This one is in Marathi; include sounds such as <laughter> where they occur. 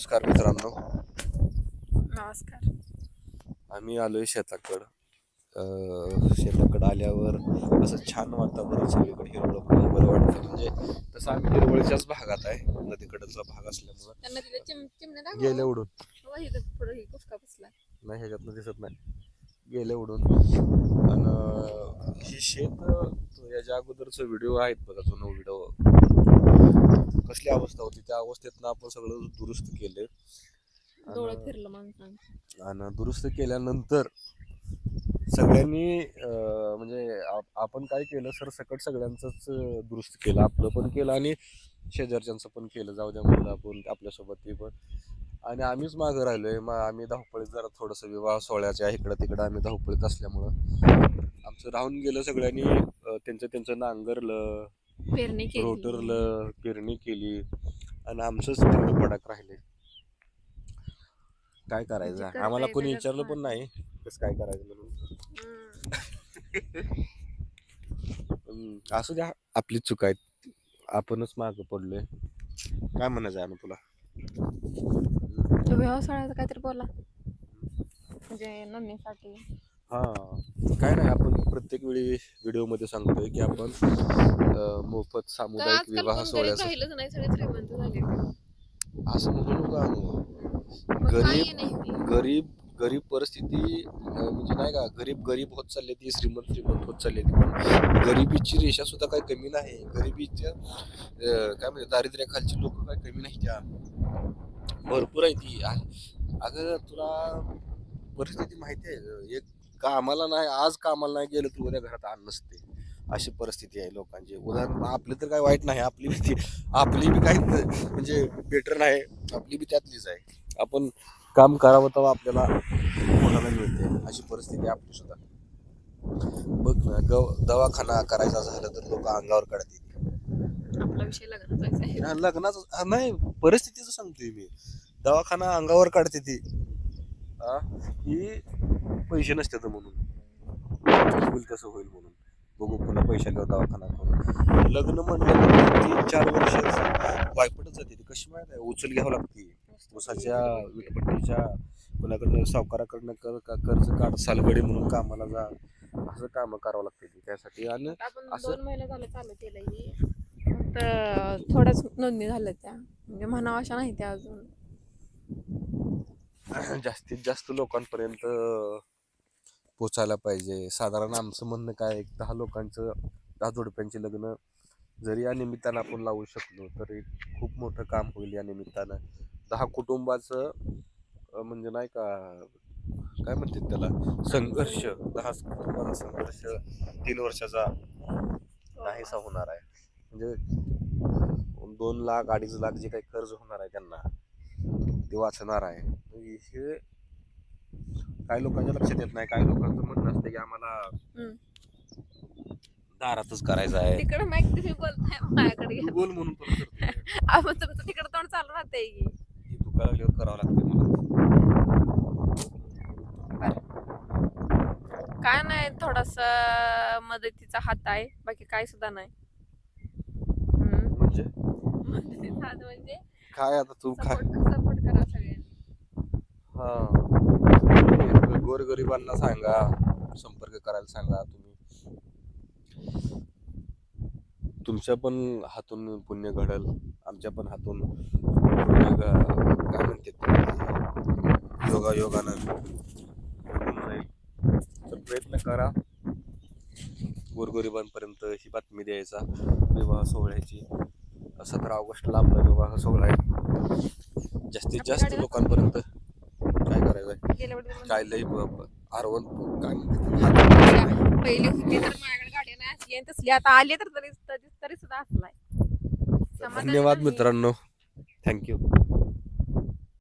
नमस्कार मित्रांनो. नमस्कार. आम्ही आलोय शेताकडं. शेताकडं आल्यावर असं छान वातावरण सगळीकडे हिरवळ बघून बरं वाटतं. म्हणजे तसं आम्ही हिरवळच्याच भागात आहे. नदीकडचा भाग असल्यामुळं गेले उडून. हो, नाही ह्याच्यातनं दिसत नाही. गेले उडून. आणि हे शेत अं, याच्या अगोदरचं व्हिडिओ आहेत बघा जुनं व्हिडिओ कसली अवस्था होती? त्या अवस्थेतनं आपण सगळं दुरुस्त केले. आणि- दुरुस्त केल्यानंतर सगळ्यांनी म्हणजे आप- आपण काय केलं? सर सकट सगळ्यांचंच दुरुस्त केलं. आपलं पण केलं आणि शेजारच्यांचं पण केलं. जाऊ द्या म्हणलं आपण आपल्यासोबत ते पण. आणि आम्हीच मागं राहिलोय. मग आम्ही धावपळीत जरा थोडंसं विवाह सोहळ्याच्या इकडं तिकडं आम्ही धावपळीत असल्यामुळं आमचं राहून गेलं सगळ्यांनी. त्यांचं त्यांचं नांगरलं पेरणी केली. रोटरलं पेरणी केली. आणि आमचंच तेवढं पडाक राहिले काय करायचं? म्हणजे करता आम्हाला कोणी विचारलं पण नाही. कसं काय करायचं म्हणून? हम्म. हम्म, असू द्या. आपली चूक आहे आपणच मागं पडलोय. काय म्हणायचं आहे तुला? तो व्यवसायाचं काहीतरी बोला. म्हणजे नोंदणीसाठी हा. काय नाही आपण प्रत्येक वेळी व्हिडिओमध्ये सांगतोय की आपण अं, मोफत तर सामुदायिक आजकाल विवाह कोण गरीब सोहळ्याचं राहिलंच नाही सगळे श्रीमंत झाले असं म्हणू नका अनु. मग काय गरीब नाही ते. गरीब गरीब परिस्थिती अं, म्हणजे नाही का गरीब गरीब होत चालली ती श्रीमंत श्रीमंत होत चालली ती. पण गरिबीची रेषा सुद्धा काही कमी नाही. गरिबीच्या अं, काय म्हणजे दारिद्र्याखालची लोक काही कमी नाही त्या. भरपूर आहे ती. आ- अगं तुला परिस्थिती माहिती आहे एक कामाला नाही आज कामाला नाही गेलं तर उद्या घरात अन्न नसते. अशी परिस्थिती आहे लोकांची. उदाहरण आपली तर काय वाईट नाही आपली बी ती आपली बी काही म्हणजे बेटर नाही आपली बी त्यातलीच आहे. आपण काम करावं तेव्हा आपल्याला कोणाला मिळते अशी परिस्थिती आपली सुद्धा. बघ ना गव दवाखाना करायचा झालं तर लोक अंगावर विषय लग्नाचा नाही परिस्थितीचं सांगतोय मी. दवाखाना अंगावर काढते ती. की पैसे नसतात म्हणून. होईल कसं होईल म्हणून. बघू पुन्हा पैशाला दवाखाना करू. लग्न म्हणलं चार वर्ष वायपटच जाते ती. कशी माहिती आहे? उचल घ्यावं लागते. उसाच्या विटपट्टीच्या कोणाकडनं सावकाराकडनं कर का- कर्ज काढ सालगडी म्हणून कामाला जा. असं कामं करावं लागते ती. त्यासाठी आणि असं- दोन महिने झाले चालू केलं ही. फक्त थोड्याच नोंदणी झाल्या त्या. म्हणजे म्हणावं अशा नाही त्या अजून. <clears throat> जास्तीत जास्त लोकांपर्यंत पोचायला पाहिजे. साधारण आमचं म्हणणं काय एक दहा लोकांचं दहा जोडप्यांचे लग्न जरी या निमित्तानं आपण लावू शकलो तरी खूप मोठं काम होईल या निमित्तानं. दहा कुटुंबाचं म्हणजे नाही का काय म्हणतात त्याला संघर्ष दहा कुटुंबाचा संघर्ष तीन वर्षाचा नाहीसा होणार आहे. म्हणजे दोन लाख अडीच लाख जे काही कर्ज होणार आहे त्यांना. ते वाचणार आहे. हे काही लोकांच्या लक्षात येत नाही काही लोकांचं म्हणणं असतं की आम्हाला. दारातच करायचं आहे. तिकडे माहिती तुम्ही बोलताय माझ्याकडे बोल म्हणून. <laughs> आपण तुमचं तिकडे तोंड चालू राहते की. दुखायला लागल्यावर करावं लागतं मला. काय नाही थोडास मदतीचा हात आहे. बाकी काय सुद्धा नाही. म्हणजे? मदतीचा हात म्हणजे? काय आता तू काय? सपोर्ट सपोर्ट करा सगळ्यांनी. हा. गोरगरिबांना सांगा संपर्क करायला सांगा तुम्ही. तुमच्या पण हातून पुण्य घडल आमच्या पण हातून पुण्य घ- काय म्हणते योगा योगानं होऊन जाईल. तर प्रयत्न करा. गोरगरिबांपर्यंत ही बातमी द्यायचा. विवाह सोहळ्याची. सतरा ऑगस्टला आपला विवाह सोहळा आहे. जास्तीत जास्त लोकांपर्यंत काय करायचं आहे काय लई आरवण काय म्हणते पहिली होती तर माझ्याकडे गाडी नाही असली आणि तसली. आता आली तर तरी तरी तरी सुद्धा असलाय. धन्यवाद. मित्रांनो. थँक्यू